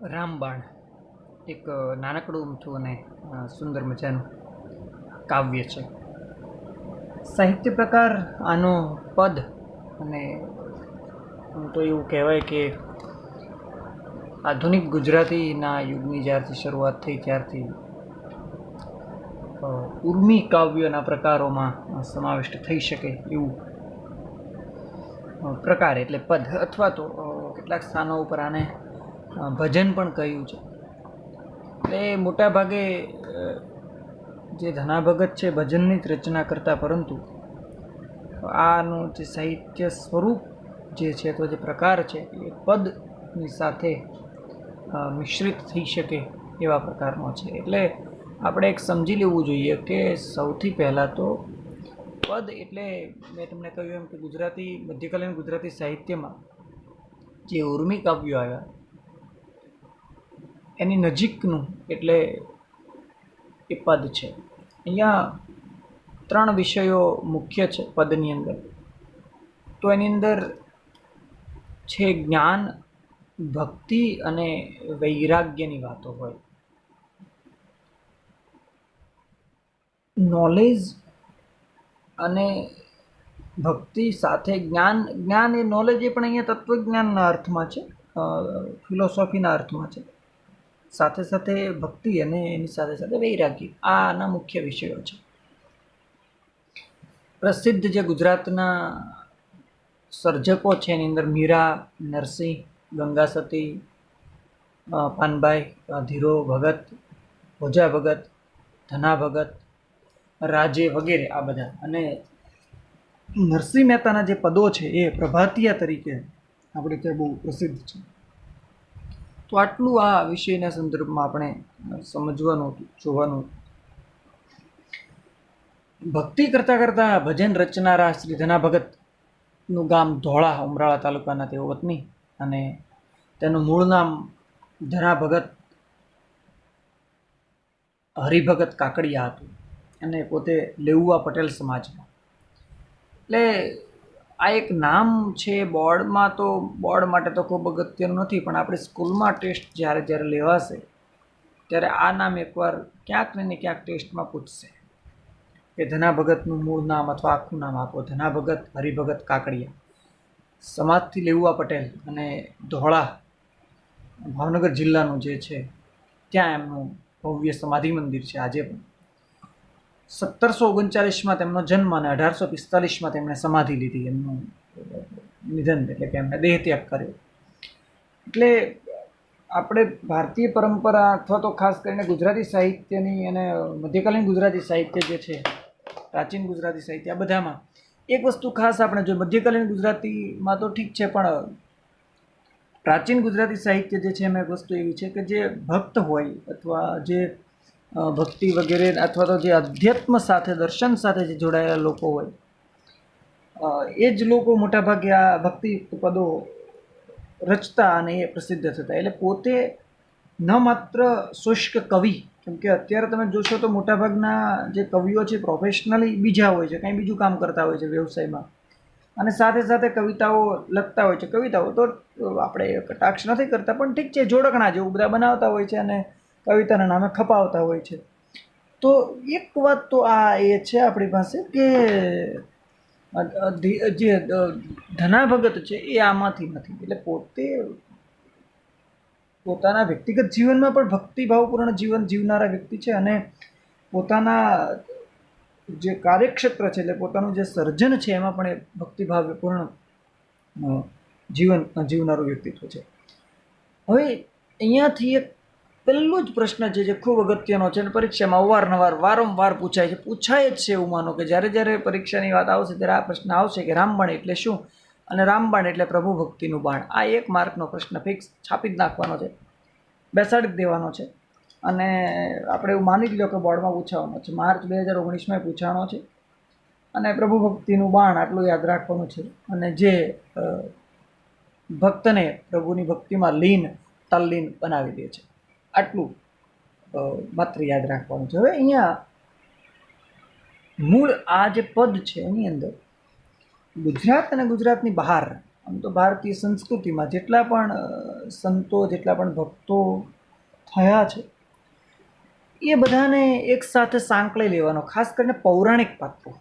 રામબાણ, એક નાનકડું ઊમથું અને સુંદર મજાનું કાવ્ય છે. સાહિત્ય પ્રકાર આનો પદ અને આમ તો એવું કહેવાય કે આધુનિક ગુજરાતીના યુગની જ્યારથી શરૂઆત થઈ ત્યારથી ઉર્મી કાવ્યના પ્રકારોમાં સમાવિષ્ટ થઈ શકે એવું પ્રકાર એટલે પદ અથવા તો કેટલાક સ્થાનો ઉપર આને ભજન પણ કહ્યું છે. એટલે મોટા ભાગે જે ધના ભગત છે, ભજનની જ રચના કરતા, પરંતુ આનું જે સાહિત્ય સ્વરૂપ જે છે, અથવા જે પ્રકાર છે, એ પદની સાથે મિશ્રિત થઈ શકે એવા પ્રકારનો છે. એટલે આપણે એક સમજી લેવું જોઈએ કે સૌથી પહેલાં તો પદ એટલે મેં તમને કહ્યું એમ કે ગુજરાતી, મધ્યકાલીન ગુજરાતી સાહિત્યમાં જે ઉર્મી કાવ્યો આવ્યા એની નજીકનું એટલે એ પદ છે. અહીંયા ત્રણ વિષયો મુખ્ય છે પદની અંદર. તો એની અંદર છે જ્ઞાન, ભક્તિ અને વૈરાગ્યની વાતો હોય. નોલેજ અને ભક્તિ સાથે જ્ઞાન જ્ઞાન એ નોલેજ એ પણ અહીંયા તત્વજ્ઞાનના અર્થમાં છે ફિલોસોફીના અર્થમાં છે. સાથે સાથે ભક્તિ અને એની સાથે સાથે વૈરાગ્ય આ આના મુખ્ય વિષયો છે. પ્રસિદ્ધ જે ગુજરાતના સર્જકો છે, એની અંદર મીરા, નરસિંહ, ગંગા સતી પાનભાઈ, ધીરો ભગત, ભોજા ભગત, ધના ભગત, રાજે વગેરે આ બધા. અને નરસિંહ મહેતાના જે પદો છે, એ પ્રભાતિયા તરીકે આપણે ત્યાં બહુ પ્રસિદ્ધ છે. તો આટલું આ વિષયના સંદર્ભમાં આપણે સમજવાનું, જોવાનું. ભક્તિ કરતાં કરતાં ભજન રચનારા શ્રી ધના ભગતનું ગામ ધોળા, ઉમરાળા તાલુકાના તેઓ વતની અને તેનું મૂળ નામ ધના ભગત હરિભગત કાકડિયા હતું અને પોતે લેઉવા પટેલ સમાજમાં એટલે આ એક નામ છે બોર્ડમાં તો બોર્ડ માટે તો ખૂબ અગત્યનું નથી, પણ આપણે સ્કૂલમાં ટેસ્ટ જ્યારે જ્યારે લેવાશે, ત્યારે આ નામ એકવાર ક્યાંક ને ક્યાંક ટેસ્ટમાં પૂછશે. કે ધના ભગતનું મૂળ નામ અથવા આખું નામ આપો. ધના ભગત હરિભગત, કાકડિયા. સમાજથી લેઉવા પટેલ અને ધોળા, ભાવનગર જિલ્લાનું જે છે, ત્યાં એમનું ભવ્ય સમાધિ મંદિર છે આજે પણ. સત્તરસો ઓગણચાલીસમાં તેમનો જન્મ અને અઢારસો પિસ્તાલીસમાં તેમણે સમાધિ લીધી, એમનું નિધન એટલે કે એમણે દેહ ત્યાગ કર્યો. એટલે આપણે ભારતીય પરંપરા અથવા તો ખાસ કરીને ગુજરાતી સાહિત્યની અને મધ્યકાલીન ગુજરાતી સાહિત્ય જે છે, પ્રાચીન ગુજરાતી સાહિત્ય, આ બધામાં એક વસ્તુ ખાસ આપણે જો મધ્યકાલીન ગુજરાતીમાં તો ઠીક છે, પણ પ્રાચીન ગુજરાતી સાહિત્ય જે છે એમાં એક વસ્તુ એવી છે કે જે ભક્ત હોય અથવા જે ભક્તિ વગેરે અથવા તો જે અધ્યાત્મ સાથે, દર્શન સાથે જે જોડાયેલા લોકો હોય એ જ લોકો મોટાભાગે આ ભક્તિ પદો રચતા અને એ પ્રસિદ્ધ થતા. એટલે પોતે ન માત્ર શુષ્ક કવિ કેમકે અત્યારે તમે જોશો તો મોટાભાગના જે કવિઓ છે પ્રોફેશનલી બીજા હોય છે, કંઈ બીજું કામ કરતા હોય છે વ્યવસાયમાં. અને સાથે સાથે કવિતાઓ લખતા હોય છે, કવિતાઓ તો આપણે કટાક્ષ નથી કરતા, પણ ઠીક છે, જોડકણા જેવું બધા બનાવતા હોય છે અને કવિતાના નામે ખપાવતા હોય છે. તો એક વાત તો આ એ છે આપણી પાસે કે જે ધનાભગત ધના ભગત છે એ આમાંથી નથી. એટલે પોતે પોતાના વ્યક્તિગત જીવનમાં પણ ભક્તિભાવપૂર્ણ જીવન જીવનારા વ્યક્તિ છે અને પોતાના જે કાર્યક્ષેત્ર છે એટલે પોતાનું જે સર્જન છે એમાં પણ એ ભક્તિભાવપૂર્ણ જીવન જીવનારું વ્યક્તિત્વ છે. હવે અહીંયાથી એક પહેલો જ પ્રશ્ન છે જે ખૂબ અગત્યનો છે અને પરીક્ષામાં અવારનવાર, વારંવાર પૂછાય છે. પૂછાય જ છે એવું માનો કે જ્યારે જ્યારે પરીક્ષાની વાત આવશે ત્યારે આ પ્રશ્ન આવશે કે રામબાણ એટલે શું? અને રામબાણ એટલે પ્રભુ ભક્તિનું બાણ. આ એક માર્કનો પ્રશ્ન ફિક્સ છાપી જ નાખવાનો છે. બેસાડી દેવાનો છે. અને આપણે એવું માની જ લો કે બોર્ડમાં પૂછાવાનો છે. માર્ચ બે હજાર ઓગણીસમાં પૂછાવાનો છે. અને પ્રભુ ભક્તિનું બાણ આટલું યાદ રાખવાનું છે. અને જે ભક્તને પ્રભુની ભક્તિમાં લીન, તલ્લીન બનાવી દે છે. આટલું માત્ર યાદ રાખવાનું છે. હવે અહીંયા મૂળ આ જે પદ છે એની અંદર ગુજરાત અને ગુજરાતની બહાર, આમ તો ભારતીય સંસ્કૃતિમાં જેટલા પણ સંતો, જેટલા પણ ભક્તો થયા છે, એ બધાને એક સાથે સાંકળી લેવાનો, ખાસ કરીને પૌરાણિક પાત્રો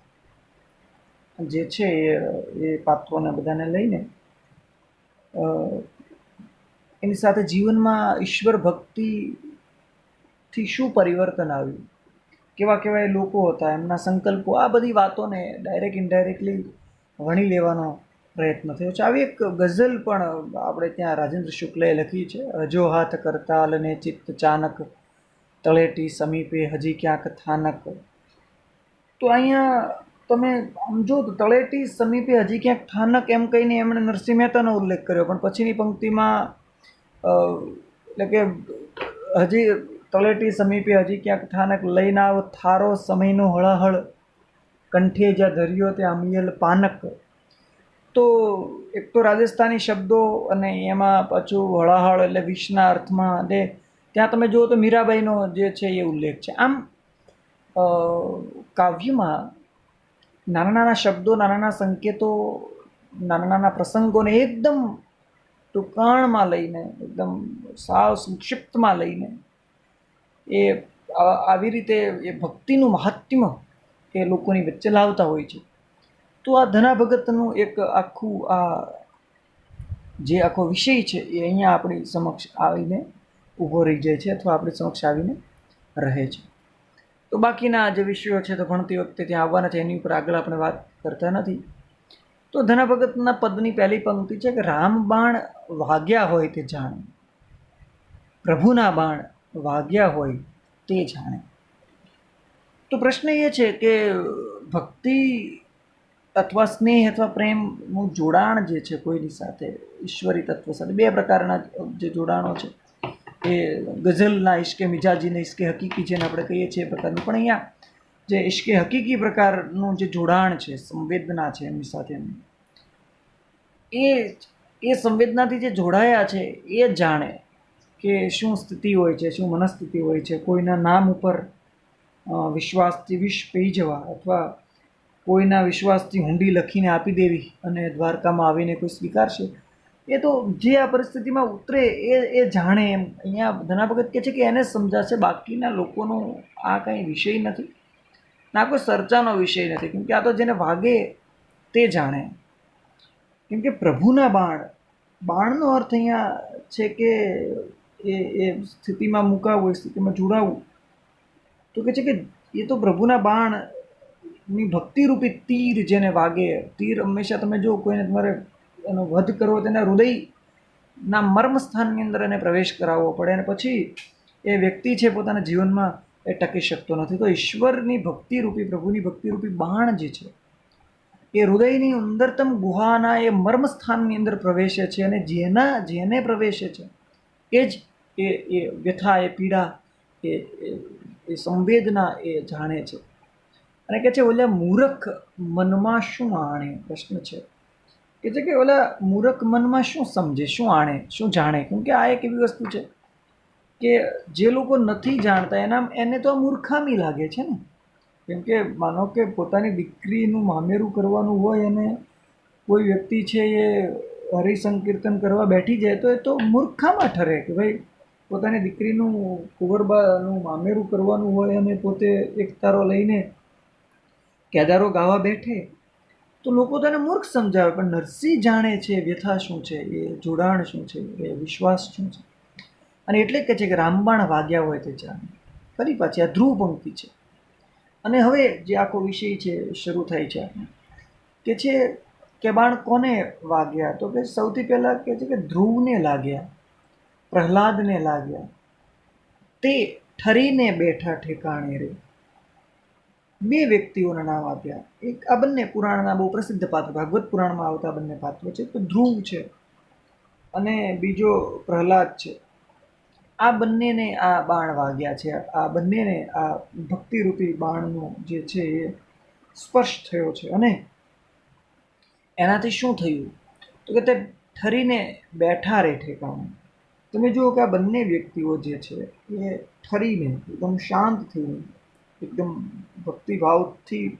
જે છે એ પાત્રોને બધાને લઈને એની સાથે જીવનમાં ઈશ્વર ભક્તિથી શું પરિવર્તન આવ્યું? કેવા કેવા એ લોકો હતા, એમના સંકલ્પો, આ બધી વાતોને ડાયરેક્ટ ઇનડાયરેક્ટલી વણી લેવાનો પ્રયત્ન થયો છે. આવી એક ગઝલ પણ આપણે ત્યાં રાજેન્દ્ર શુક્લએ લખી છે. હજો હાથ કરતાલ ને ચિત્ત ચાનક, તળેટી સમીપે હજી ક્યાંક થાનક. તો અહીંયા તમે આમ જો તળેટી સમીપે હજી ક્યાંક થાનક એમ કહીને એમણે નરસિંહ મહેતાનો ઉલ્લેખ કર્યો, પણ પછીની પંક્તિમાં એટલે કે હજી તળેટી સમીપે હજી ક્યાંક થાનક લઈને આવો, થારો સમયનો હળાહળ, કંઠે જ્યાં ધર્યો ત્યાં અમિયલ પાનક. તો એક તો રાજસ્થાની શબ્દો અને એમાં પાછું હળાહળ એટલે વિષના અર્થમાં એટલે ત્યાં તમે જુઓ તો મીરાબાઈનો જે છે એ ઉલ્લેખ છે. આમ કાવ્યમાં નાના નાના શબ્દો, નાના નાના સંકેતો, નાના નાના પ્રસંગોને એકદમ ટૂંકાણમાં લઈને, એકદમ સાવ સંક્ષિપ્તમાં લઈને, એ આવી રીતે એ ભક્તિનું મહાત્મ્ય એ લોકોની વચ્ચે લાવતા હોય છે. તો આ ધના ભગતનું એક આખું આ જે આખો વિષય છે એ અહીંયા આપણી સમક્ષ આવીને ઊભો રહી જાય છે અથવા આપણી સમક્ષ આવીને રહે છે. તો બાકીના જે વિષયો છે તો ભણતી વખતે ત્યાં આવવાના છે, એની ઉપર આગળ આપણે વાત કરતા નથી. તો ધના ભગતના પદની પહેલી પંક્તિ છે કે રામ બાણ વાગ્યા હોય તે જાણે. પ્રભુના બાણ વાગ્યા હોય તે જાણે. તો પ્રશ્ન એ છે કે ભક્તિ અથવા સ્નેહ અથવા પ્રેમનું જોડાણ જે છે કોઈની સાથે, ઈશ્વરી તત્વ સાથે, બે પ્રકારના જે જોડાણો છે. એ ગઝલના ઇશ્કે મિજાજીને ઇશ્કે હકીકી જેને આપણે કહીએ છીએ એ પ્રકારનું. પણ અહીંયા જે ઇશ્કે હકીકી પ્રકારનું જે જોડાણ છે, સંવેદના છે એમની સાથેનું એ એ સંવેદનાથી જે જોડાયા છે, એ જાણે કે શું સ્થિતિ હોય છે, શું મનસ્થિતિ હોય છે. કોઈના નામ ઉપર વિશ્વાસથી વિષ પી જવા અથવા કોઈના વિશ્વાસથી હુંડી લખીને આપી દેવી અને દ્વારકામાં આવીને કોઈ સ્વીકારશે, એ તો જે આ પરિસ્થિતિમાં ઉતરે એ એ જાણે એમ. અહીંયા ધના ભગત કહે છે કે એને સમજાશે, બાકીના લોકોનો આ કંઈ વિષય નથી. ના, કોઈ ચર્ચાનો વિષય નથી. કેમકે આ તો જેને વાગે તે જાણે. કેમ કે પ્રભુના બાણ, બાણનો અર્થ અહીંયા છે કે એ એ સ્થિતિમાં મુકાવવું એ સ્થિતિમાં જોડાવવું તો કે છે કે એ તો પ્રભુના બાણની ભક્તિરૂપી તીર જેને વાગે. તીર હંમેશા તમે જો કોઈને તમારે એનો વધ કરવો તેના હૃદયના મર્મ સ્થાનની અંદર એને પ્રવેશ કરાવવો પડે અને પછી એ વ્યક્તિ છે પોતાના જીવનમાં એ ટકી શકતો નથી. તો ઈશ્વરની ભક્તિરૂપી, પ્રભુની ભક્તિરૂપી બાણ જે છે એ હૃદયની અંદરતમ ગુહાના એ મર્મસ્થાનની અંદર પ્રવેશે છે અને જેના, જેને પ્રવેશે છે, એ જ એ એ વ્યથા, એ પીડા, એ, એ- સંવેદના એ જાણે છે. અને કહે છે, ઓલા મૂરખ મનમાં શું આણે? પ્રશ્ન છે. કે છે કે, ઓલા મૂરખ મનમાં શું સમજે? શું આણે? શું જાણે? કેમ કે આ એક એવી વસ્તુ છે કે જે લોકો નથી જાણતા, એના, એને તો આ મૂર્ખામી લાગે છે ને. કેમ કે માનો કે પોતાની દીકરીનું મામેરું કરવાનું હોય અને કોઈ વ્યક્તિ છે એ હરિસંકીર્તન કરવા બેઠી જાય, તો એ તો મૂર્ખામાં ઠરે કે ભાઈ પોતાની દીકરીનું કુંવરબાનું મામેરું કરવાનું હોય અને પોતે એક તારો લઈને કેદારો ગાવા બેઠે, તો લોકો તેને મૂર્ખ સમજાવે. પણ નરસિંહ જાણે છે વ્યથા શું છે, એ જોડાણ શું છે, એ વિશ્વાસ શું છે? અને એટલે જ કહે છે કે રામબાણ વાગ્યા હોય તે જાણે. ફરી પાછી આ ધ્રુવ પંક્તિ છે. અને હવે જે આખો વિષય છે, શરૂ થાય છે કે છે કે બાણ કોને વાગ્યા? તો કે સૌથી પહેલાં કે છે કે ધ્રુવને લાગ્યા, પ્રહલાદને લાગ્યા. તે ઠરીને બેઠા ઠેકાણે રે બે વ્યક્તિઓના નામ આપ્યા. એક આ બંને પુરાણના બહુ પ્રસિદ્ધ પાત્ર, ભાગવત પુરાણમાં આવતા બંને પાત્રો છે. તો ધ્રુવ છે અને બીજો પ્રહલાદ છે. આ બંનેને આ બાણ વાગ્યા છે. આ બંનેને આ ભક્તિરૂપી બાણનો જે છે એ સ્પર્શ થયો છે. અને એનાથી શું થયું? તો કે તે ઠરીને બેઠા રહે ઠેકાણે. તમે જુઓ કે આ બંને વ્યક્તિઓ જે છે એ ઠરીને એકદમ શાંત થઈને, એકદમ ભક્તિભાવથી,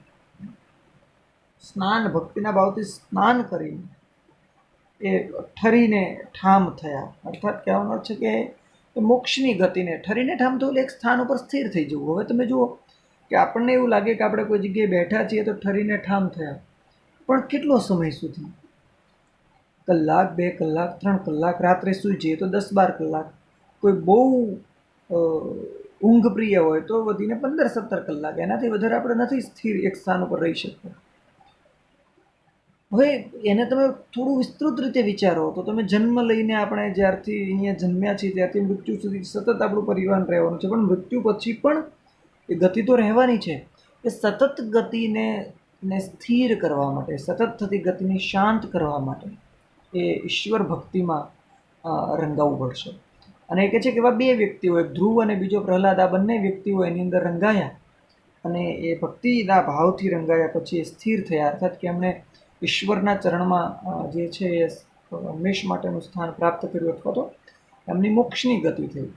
સ્નાન, ભક્તિના ભાવથી સ્નાન કરીને એ ઠરીને ઠામ થયા. અર્થાત કહેવાનો છે કે એ મોક્ષની ગતિને ઠરીને ઠામ એટલે એક સ્થાન ઉપર સ્થિર થઈ જવું. હવે તમે જુઓ કે આપણને એવું લાગે કે આપણે કોઈ જગ્યાએ બેઠા છીએ તો ઠરીને ઠામ થયા. પણ કેટલો સમય સુધી? કલાક, બે કલાક, ત્રણ કલાક, રાત્રે સૂઈ જઈએ તો દસ બાર કલાક. કોઈ બહુ ઊંઘ પ્રિય હોય તો વધીને પંદર સત્તર કલાક. એનાથી વધારે આપણે નથી સ્થિર એક સ્થાન ઉપર રહી શકતા. હવે એને તમે થોડું વિસ્તૃત રીતે વિચારો, તો તમે જન્મ લઈને આપણે જ્યારથી અહીંયા જન્મ્યા છીએ, ત્યારથી મૃત્યુ સુધી સતત આપણું પરિવહન રહેવાનું છે, પણ મૃત્યુ પછી પણ એ ગતિ તો રહેવાની છે. એ સતત ગતિને, ને સ્થિર કરવા માટે, સતત થતી ગતિને શાંત કરવા માટે એ ઈશ્વર ભક્તિમાં રંગાવવું પડશે. અને એ કહે છે કે એવા બે વ્યક્તિઓ, એક ધ્રુવ અને બીજો પ્રહલાદ, આ બંને વ્યક્તિઓ એની અંદર રંગાયા અને એ ભક્તિના ભાવથી રંગાયા, પછી એ સ્થિર થયા. અર્થાત કે એમણે ઈશ્વરના ચરણમાં જે છે એ હંમેશ માટેનું સ્થાન પ્રાપ્ત કર્યું અથવા તો એમની મોક્ષની ગતિ થઈ.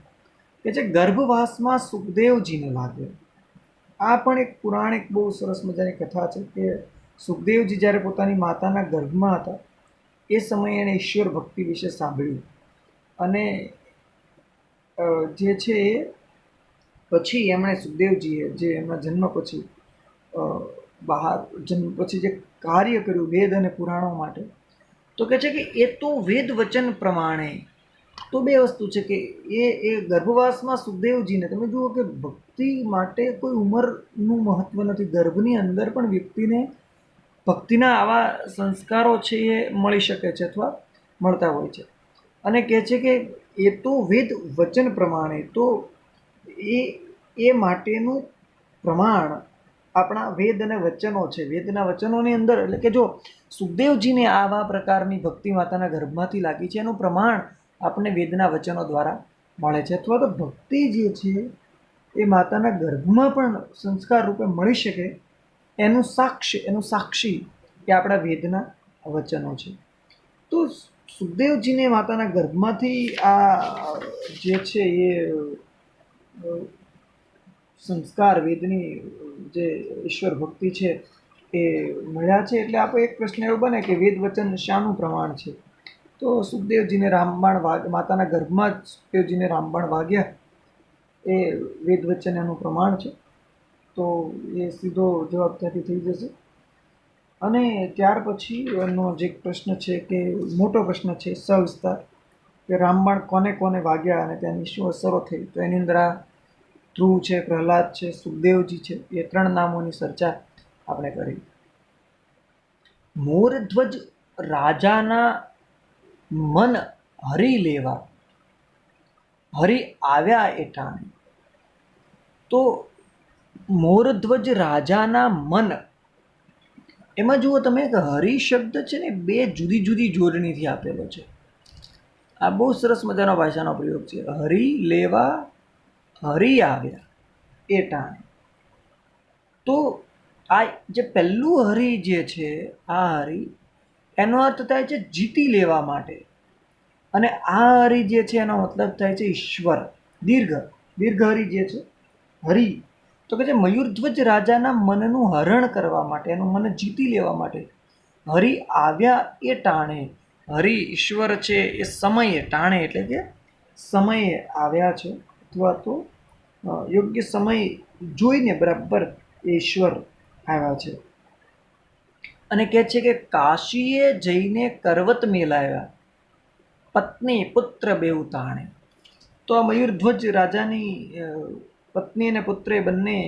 કે જે ગર્ભવાસમાં સુખદેવજીને લાગે. આ પણ એક પુરાણિક બહુ સરસ મજાની કથા છે કે સુખદેવજી જ્યારે પોતાની માતાના ગર્ભમાં હતા, એ સમયે એણે ઈશ્વર ભક્તિ વિશે સાંભળ્યું. અને જે છે એ પછી એમણે સુખદેવજીએ જે એમના જન્મ પછી બહાર જન્મ પછી જે કાર્ય કર્યું વેદ અને પુરાણો માટે, તો કહે છે કે એ તો વેદ વચન પ્રમાણે તો બે વસ્તુ છે કે એ એ ગર્ભવાસમાં સુખદેવજીને, તમે જુઓ કે ભક્તિ માટે કોઈ ઉંમરનું મહત્ત્વ નથી. ગર્ભની અંદર પણ વ્યક્તિને ભક્તિના આવા સંસ્કારો છે એ મળી શકે છે અથવા મળતા હોય છે. અને કહે છે કે એ તો વેદ વચન પ્રમાણે તો એ એ માટેનું પ્રમાણ આપણા વેદ અને વચનો છે. વેદના વચનોની અંદર એટલે કે જો સુખદેવજીને આવા પ્રકારની ભક્તિ માતાના ગર્ભમાંથી લાગી છે, એનું પ્રમાણ આપણને વેદના વચનો દ્વારા મળે છે. અથવા તો ભક્તિ જે છે, એ માતાના ગર્ભમાં પણ સંસ્કાર રૂપે મળી શકે, એનું સાક્ષી એનું સાક્ષી એ આપણા વેદના વચનો છે. તો સુખદેવજીને માતાના ગર્ભમાંથી આ જે છે એ સંસ્કાર, વેદની જે ઈશ્વર ભક્તિ છે એ મળ્યા છે. એટલે આપણે એક પ્રશ્ન એવો બને કે વેદ વચન શાનું પ્રમાણ છે? તો સુખદેવજીને રામબાણ વાગ, માતાના ગર્ભમાં જ સુખદેવજીને રામબાણ વાગ્યા. એ વેદ વચન એનું પ્રમાણ છે. તો એ સીધો જવાબ ત્યાંથી થઈ જશે. અને ત્યાર પછી એનો જે પ્રશ્ન છે કે, મોટો પ્રશ્ન છે, સવિસ્તાર, કે રામબાણ કોને કોને વાગ્યા અને તેની શું અસરો થઈ? તો એની અંદર આ ધ્રુવ છે, પ્રહલાદ છે, સુખદેવજી છે, એ ત્રણ નામોની ચર્ચા આપણે કરી. મોરધ્વજ રાજાના મન હરી લેવા, હરી આવ્યા એ તો મોરધ્વજ રાજાના મન, એમાં જુઓ તમે કે હરી શબ્દ છે ને બે જુદી જુદી જોડણીથી આપેલો છે. આ બહુ સરસ મજાનો ભાષાનો પ્રયોગ છે. હરી લેવા હરી આવ્યા એ ટાણે. તો આ જે પહેલું હરી જે છે, આ હરી, એનો અર્થ થાય છે જીતી લેવા માટે. અને આ હરી જે છે, એનો મતલબ થાય છે ઈશ્વર. દીર્ઘ. દીર્ઘ હરી જે છે, હરી. તો કે છે મયુરધ્વજ રાજાના મનનું હરણ કરવા માટે, એનું મન જીતી લેવા માટે હરિ આવ્યા એ ટાણે. હરિ ઈશ્વર છે એ સમયે, ટાણે એટલે કે સમયે આવ્યા છે અથવા તો યોગ્ય સમય જોઈને બરાબર ઈશ્વર આવ્યા છે. અને કહે છે કે કાશીએ જઈને કરવત મેલાવ્યા. પત્ની પુત્ર બેઉ તાણે તો આ મયુરધ્વજ રાજાની પત્ની અને પુત્ર બંને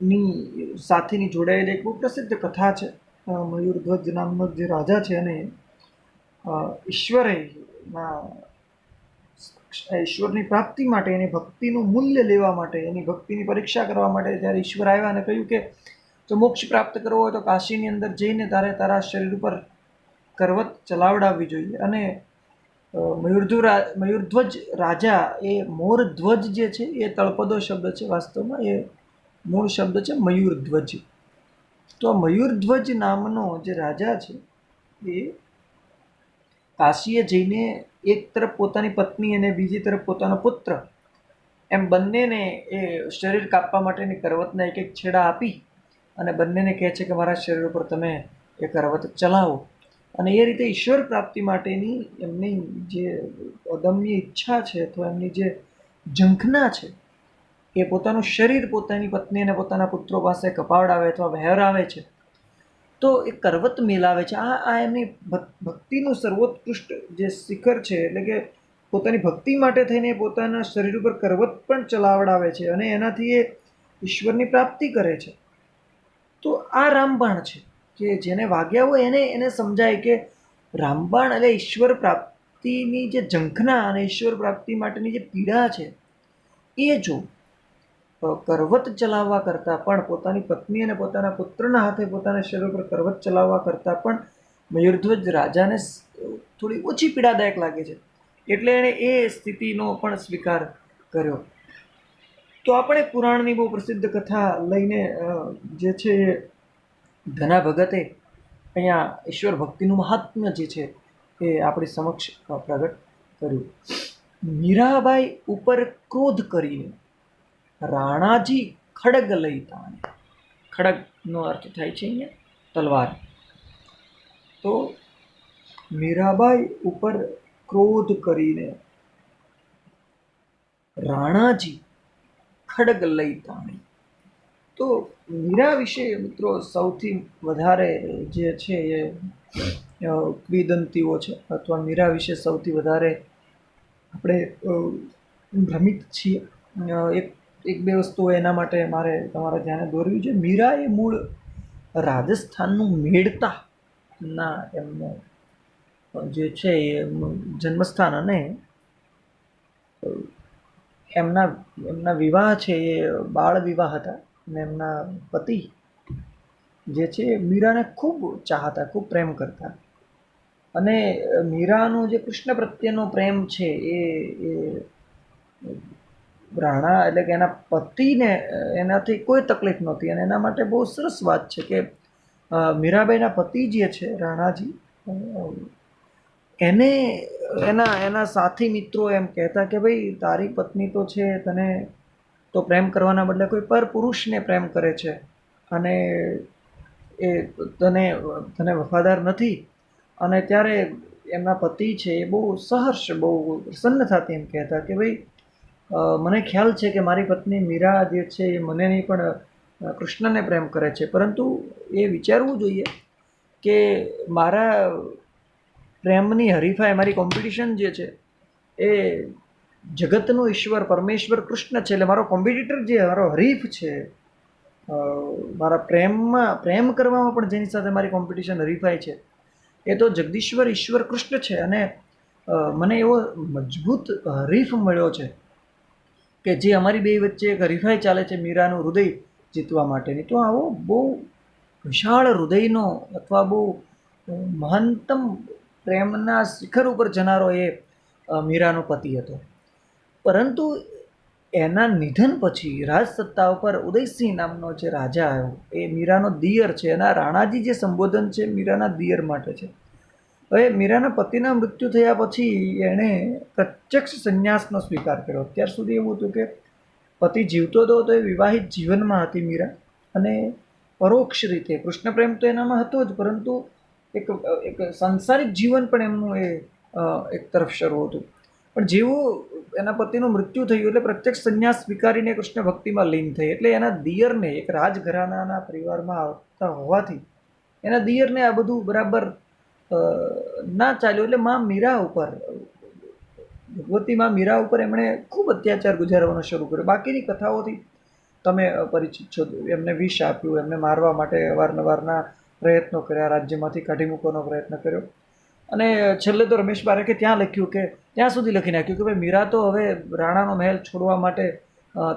ની સાથેની જોડાયેલી એક બહુ પ્રસિદ્ધ કથા છે. મયુરધ્વજ નામનો જે રાજા છે અને ઈશ્વરે ના ઈશ્વરની પ્રાપ્તિ માટે એની ભક્તિનું મૂલ્ય લેવા માટે એની ભક્તિની પરીક્ષા કરવા માટે જ્યારે ઈશ્વર આવ્યા અને કહ્યું કે જો મોક્ષ પ્રાપ્ત કરવો હોય તો કાશીની અંદર જઈને તારે તારા શરીર ઉપર કરવત ચલાવડાવવી જોઈએ. અને અ, મયુરધ્વ મયુરધ્વજ રાજા એ મોરધ્વજ જે છે એ તળપદો શબ્દ છે વાસ્તવમાં એ મૂળ શબ્દ છે મયુરધ્વજ. તો આ મયુરધ્વજ નામનો જે રાજા છે એ કાશીએ જઈને એક તરફ પોતાની પત્ની અને બીજી તરફ પોતાનો પુત્ર. એમ બંનેને એ શરીર કાપવા માટેની કરવતના એક એક છેડા આપી અને બંનેને કહે છે કે મારા શરીર ઉપર તમે એ કરવત ચલાવો. અને એ રીતે ઈશ્વર પ્રાપ્તિ માટેની એમની જે અદમ્ય ઈચ્છા છે અથવા એમની જે ઝંખના છે, એ પોતાનું શરીર પોતાની પત્ની અને પોતાના પુત્રો પાસે કપાવડાવે અથવા વહેરાવે છે. તો એ કરવત મેલાવે છે. આ આ એમની ભક- ભક્તિનું સર્વોત્કૃષ્ટ જે શિખર છે, એટલે કે પોતાની ભક્તિ માટે થઈને પોતાના શરીર ઉપર કરવત પણ ચલાવડાવે છે અને એનાથી એ ઈશ્વરની પ્રાપ્તિ કરે છે. તો આ રામબાણ છે કે જેને વાગ્યા હોય એને એને સમજાય કે રામબાણ એટલે ઈશ્વર પ્રાપ્તિની જે ઝંખના અને ઈશ્વર પ્રાપ્તિ માટેની જે પીડા છે, એ જો કરવત ચલાવવા કરતાં પણ પોતાની પત્ની અને પોતાના પુત્રના હાથે પોતાના શરીર પર કરવત ચલાવવા કરતાં પણ મયુરધ્વજ રાજાને થોડી ઓછી પીડાદાયક લાગે છે. એટલે એણે એ સ્થિતિનો પણ સ્વીકાર કર્યો. તો આપણે પુરાણની બહુ પ્રસિદ્ધ કથા લઈને જે છે એ ધના ભગતે અહીંયા ઈશ્વર ભક્તિનું મહાત્મ્ય જે છે એ આપણી સમક્ષ પ્રગટ કર્યું. મીરાબાઈ ઉપર ક્રોધ કરીને રાણાજી ખડગ લઈ તાણે. ખડગનો અર્થ થાય છે અહીંયા તલવાર. તો મીરાબાઈ ઉપર ક્રોધ કરીને રાણાજી ખડગ લઈ તાણી. તો મીરા વિશે મિત્રો સૌથી વધારે જે છે એ ક્વિદંતીઓ છે અથવા મીરા વિશે સૌથી વધારે આપણે ભ્રમિત છીએ. એક એક બે વસ્તુઓ એના માટે મારે તમારા ધ્યાને દોરવી છે. મીરા એ મૂળ રાજસ્થાનનું મેળતા ના એમનું જે છે એ જન્મસ્થાન અને એમના એમના વિવાહ છે એ બાળ વિવાહ હતા અને એમના પતિ જે છે મીરાને ખૂબ ચાહતા, ખૂબ પ્રેમ કરતા. અને મીરાનો જે કૃષ્ણ પ્રત્યેનો પ્રેમ છે એ રાણા એટલે કે એના પતિને એનાથી કોઈ તકલીફ નહોતી અને એના માટે બહુ સરસ વાત છે કે મીરાબાઈના પતિ જે છે, રાણાજી એને, એના એના સાથી મિત્રો એમ કહેતા કે ભાઈ, તારી પત્ની તો છે, તને તો પ્રેમ કરવાના બદલે કોઈ પર પુરુષને પ્રેમ કરે છે અને એ તને તને વફાદાર નથી. અને ત્યારે એમના પતિ છે એ બહુ સહર્ષ, બહુ પ્રસન્ન થતી એમ કહેતા કે ભાઈ મને ખ્યાલ છે કે મારી પત્ની મીરા જે છે એ મને નહીં પણ કૃષ્ણને પ્રેમ કરે છે. પરંતુ એ વિચારવું જોઈએ કે મારા પ્રેમની હરીફાઈ, મારી કોમ્પિટિશન જે છે એ જગતનો ઈશ્વર, પરમેશ્વર કૃષ્ણ છે. એટલે મારો કોમ્પિટિટર જે, મારો હરીફ છે મારા પ્રેમમાં, પ્રેમ કરવામાં પણ જેની સાથે મારી કોમ્પિટિશન હરીફાઈ છે, એ તો જગદીશ્વર, ઈશ્વર કૃષ્ણ છે. અને મને એવો મજબૂત હરીફ મળ્યો છે કે જે અમારી બે વચ્ચે એક હરીફાઈ ચાલે છે મીરાનું હૃદય જીતવા માટેની, તો આવો બહુ વિશાળ હૃદયનો અથવા બહુ મહાનતમ પ્રેમના શિખર ઉપર જનારો એ મીરાનો પતિ હતો. પરંતુ એના નિધન પછી રાજસત્તા ઉપર ઉદયસિંહ નામનો જે રાજા આવ્યો, એ મીરાનો દિયર છે, એના રાણાજી જે સંબોધન છે મીરાના દિયર માટે છે. હવે મીરાના પતિના મૃત્યુ થયા પછી એણે પ્રત્યક્ષ સંન્યાસનો સ્વીકાર કર્યો. અત્યાર સુધી એવું હતું કે પતિ જીવતો હતો તો એ વિવાહિત જીવનમાં હતી મીરા. અને પરોક્ષ રીતે કૃષ્ણ પ્રેમ તો એનામાં હતો જ, પરંતુ એક એક સાંસારિક જીવન પણ એમનું એ એક તરફ શરૂ હતું. પણ જેવું એના પતિનું મૃત્યુ થયું એટલે પ્રત્યક્ષ સંન્યાસ સ્વીકારીને કૃષ્ણ ભક્તિમાં લીન થઈ. એટલે એના દિયરને, એક રાજઘરાનાના પરિવારમાં આવતા હોવાથી એના દિયરને આ બધું બરાબર ના ચાલ્યું એટલે માં મીરા ઉપર ભગવતી માં મીરા ઉપર એમણે ખૂબ અત્યાચાર ગુજારવાનો શરૂ કર્યો. બાકીની કથાઓથી તમે પરિચિત છો. એમને વિષ આપ્યું, એમને મારવા માટે અવારનવારના પ્રયત્નો કર્યા, રાજ્યમાંથી કાઢી મૂકવાનો પ્રયત્ન કર્યો. અને છેલ્લે તો રમેશ બારેકે ત્યાં લખ્યું કે, ત્યાં સુધી લખી નાખ્યું કે ભાઈ મીરા તો હવે રાણાનો મહેલ છોડવા માટે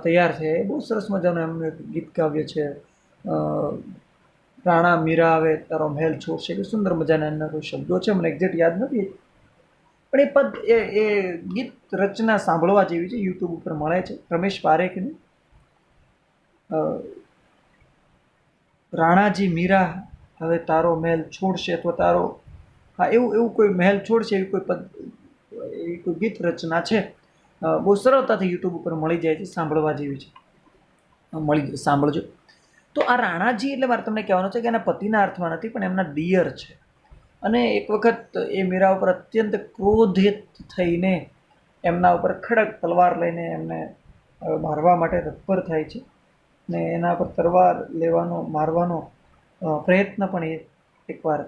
તૈયાર છે. એ બહુ સરસ મજાનું એમનું ગીત કાવ્ય છે. રાણા, મીરા આવે, તારો મહેલ છોડશે કે સુંદર મજાના કોઈ શબ્દો છે, મને એક્ઝેક્ટ યાદ નથી. પણ એ પદ, એ એ ગીત રચના સાંભળવા જેવી છે યુટ્યુબ ઉપર મળે છે, રમેશ પારેખની. રાણાજી, મીરા, હવે તારો મહેલ છોડશે અથવા તારો, હા, એવું એવું કોઈ મહેલ છોડશે એવી કોઈ પદ, એવી કોઈ ગીત રચના છે? બહુ સરળતાથી યુટ્યુબ ઉપર મળી જાય છે, સાંભળવા જેવી છે. મળી સાંભળજો. તો આ રાણાજી એટલે મારે તમને કહેવાનું છે કે એના પતિના અર્થમાં નથી, પણ એમના દિયર છે. અને એક વખત એ મીરા ઉપર અત્યંત ક્રોધિત થઈને એમના ઉપર ખડક તલવાર લઈને એમને મારવા માટે તત્પર થાય છે. ને એના પર તલવાર લેવાનો, મારવાનો પ્રયત્ન પણ એ એકવાર